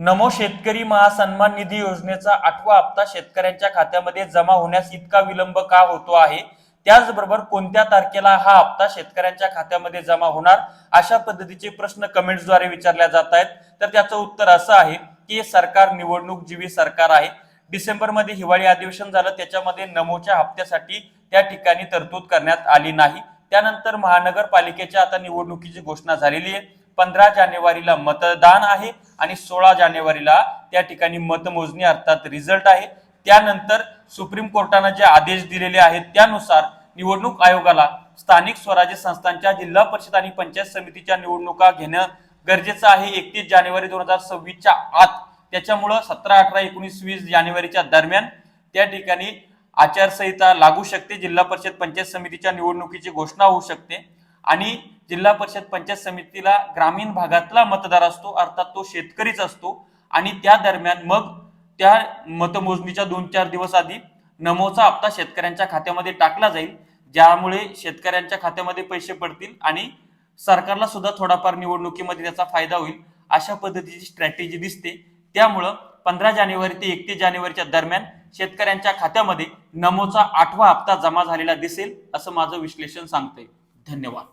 नमो शेतकरी महासन्मान निधी योजनेचा आठवा हप्ता शेतकऱ्यांच्या खात्यामध्ये जमा होण्यास इतका विलंब का होतो आहे? त्याचबरोबर कोणत्या तारखेला हा हप्ता शेतकऱ्यांच्या खात्यामध्ये जमा होणार? अशा पद्धतीचे प्रश्न कमेंट्सद्वारे विचारल्या जात आहेत. तर त्याचं उत्तर असं आहे की सरकार निवडणूक जीवी सरकार आहे. डिसेंबरमध्ये हिवाळी अधिवेशन झालं त्याच्यामध्ये नमोच्या हप्त्यासाठी त्या ठिकाणी तरतूद करण्यात आली नाही. त्यानंतर महानगरपालिकेच्या आता निवडणुकीची घोषणा झालेली आहे. पंधरा जानेवारीला मतदान आहे. आणि सोळा जानेवारीला त्या ठिकाणी मतमोजणी अर्थात रिझल्ट आहे. त्यानंतर सुप्रीम कोर्टानं जे आदेश दिलेले आहेत त्यानुसार निवडणूक आयोगाला स्थानिक स्वराज्य संस्थांच्या जिल्हा परिषद आणि पंचायत समितीच्या निवडणुका घेणं गरजेचं आहे. एकतीस जानेवारी दोन हजार सव्वीसच्या आत. त्याच्यामुळं सतरा अठरा एकोणीस वीस जानेवारीच्या दरम्यान त्या ठिकाणी आचारसंहिता लागू शकते. जिल्हा परिषद पंचायत समितीच्या निवडणुकीची घोषणा होऊ शकते. आणि जिल्हा परिषद पंचायत समितीला ग्रामीण भागातला मतदार असतो अर्थात तो शेतकरीच असतो. आणि त्या दरम्यान मग त्या मतमोजणीच्या दोन चार दिवस आधी नमोचा हप्ता शेतकऱ्यांच्या खात्यामध्ये टाकला जाईल ज्यामुळे शेतकऱ्यांच्या खात्यामध्ये पैसे पडतील आणि सरकारला सुद्धा थोडाफार निवडणुकीमध्ये त्याचा फायदा होईल अशा पद्धतीची स्ट्रॅटेजी दिसते. त्यामुळं पंधरा जानेवारी ते एकतीस जानेवारीच्या दरम्यान शेतकऱ्यांच्या खात्यामध्ये नमोचा आठवा हप्ता जमा झालेला दिसेल असं माझं विश्लेषण सांगते धन्यवाद.